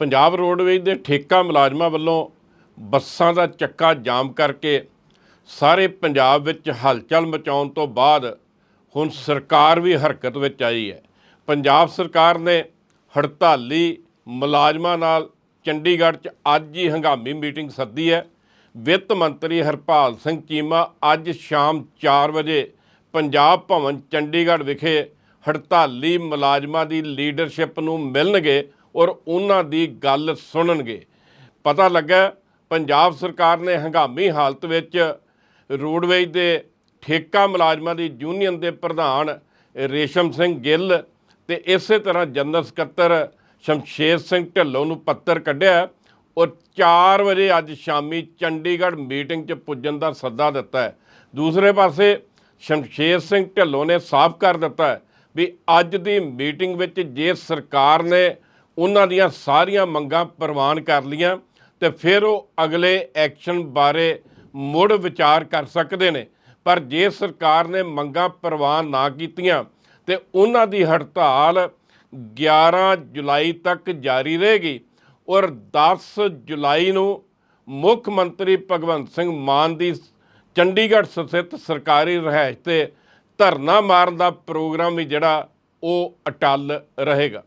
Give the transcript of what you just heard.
Punjab roadways ਦੇ ਠੇਕਾ ਮੁਲਾਜ਼ਮਾਂ ਵੱਲੋਂ ਬੱਸਾਂ ਦਾ ਚੱਕਾ ਜਾਮ ਕਰਕੇ ਸਾਰੇ ਪੰਜਾਬ ਵਿੱਚ ਹਲਚਲ ਮਚਾਉਣ ਤੋਂ ਬਾਅਦ ਹੁਣ ਸਰਕਾਰ ਵੀ ਹਰਕਤ ਵਿੱਚ ਆਈ ਹੈ। ਪੰਜਾਬ ਸਰਕਾਰ ਨੇ ਹੜਤਾਲੀ ਮੁਲਾਜ਼ਮਾਂ ਨਾਲ ਚੰਡੀਗੜ੍ਹ 'ਚ ਅੱਜ ਹੀ ਹੰਗਾਮੀ ਮੀਟਿੰਗ ਸੱਦੀ ਹੈ। ਵਿੱਤ ਮੰਤਰੀ ਹਰਪਾਲ ਸਿੰਘ ਚੀਮਾ ਅੱਜ ਸ਼ਾਮ 4 ਵਜੇ ਪੰਜਾਬ ਭਵਨ ਚੰਡੀਗੜ੍ਹ ਵਿਖੇ ਹੜਤਾਲੀ ਮੁਲਾਜ਼ਮਾਂ ਦੀ ਲੀਡਰਸ਼ਿਪ ਨੂੰ ਮਿਲਣਗੇ। ਔਰ ਉਹਨਾਂ ਦੀ ਗੱਲ ਸੁਣਨਗੇ। ਪਤਾ ਲੱਗਾ ਪੰਜਾਬ ਸਰਕਾਰ ਨੇ ਹੰਗਾਮੀ ਹਾਲਤ ਵਿੱਚ ਰੋਡਵੇਜ਼ ਦੇ ਠੇਕਾ ਮੁਲਾਜ਼ਮਾਂ ਦੀ ਯੂਨੀਅਨ ਦੇ ਪ੍ਰਧਾਨ ਰੇਸ਼ਮ ਸਿੰਘ ਗਿੱਲ ਤੇ ਇਸੇ ਤਰ੍ਹਾਂ ਜਨਰਲ ਸਕੱਤਰ ਸ਼ਮਸ਼ੇਰ ਸਿੰਘ ਢਿੱਲੋਂ ਨੂੰ ਪੱਤਰ ਕੱਢਿਆ ਔਰ 4 ਵਜੇ ਅੱਜ ਸ਼ਾਮੀ ਚੰਡੀਗੜ੍ਹ ਮੀਟਿੰਗ 'ਚ ਪੁੱਜਣ ਦਾ ਸੱਦਾ ਦਿੱਤਾ। ਹੈ ਦੂਸਰੇ ਪਾਸੇ ਸ਼ਮਸ਼ੇਰ ਸਿੰਘ ਢਿੱਲੋਂ ਨੇ ਸਾਫ਼ ਕਰ ਦਿੱਤਾ ਵੀ ਅੱਜ ਦੀ ਮੀਟਿੰਗ ਵਿੱਚ ਜੇ ਸਰਕਾਰ ਨੇ ਉਹਨਾਂ ਦੀਆਂ ਸਾਰੀਆਂ ਮੰਗਾਂ ਪ੍ਰਵਾਨ ਕਰ ਲੀਆਂ ਤੇ ਫਿਰ ਉਹ ਅਗਲੇ ਐਕਸ਼ਨ ਬਾਰੇ ਮੁੜ ਵਿਚਾਰ ਕਰ ਸਕਦੇ ਨੇ। ਪਰ ਜੇ ਸਰਕਾਰ ਨੇ ਮੰਗਾਂ ਪ੍ਰਵਾਨ ਨਾ ਕੀਤੀਆਂ ਤੇ ਉਹਨਾਂ ਦੀ ਹੜਤਾਲ 11 ਜੁਲਾਈ ਤੱਕ ਜਾਰੀ ਰਹੇਗੀ ਔਰ 10 ਜੁਲਾਈ ਨੂੰ ਮੁੱਖ ਮੰਤਰੀ ਭਗਵੰਤ ਸਿੰਘ ਮਾਨ ਦੀ ਚੰਡੀਗੜ੍ਹ ਸਥਿਤ ਸਰਕਾਰੀ ਰਿਹਾਇਸ਼ ਤੇ ਧਰਨਾ ਮਾਰਨ ਦਾ ਪ੍ਰੋਗਰਾਮ ਵੀ ਜਿਹੜਾ ਉਹ ਅਟੱਲ ਰਹੇਗਾ।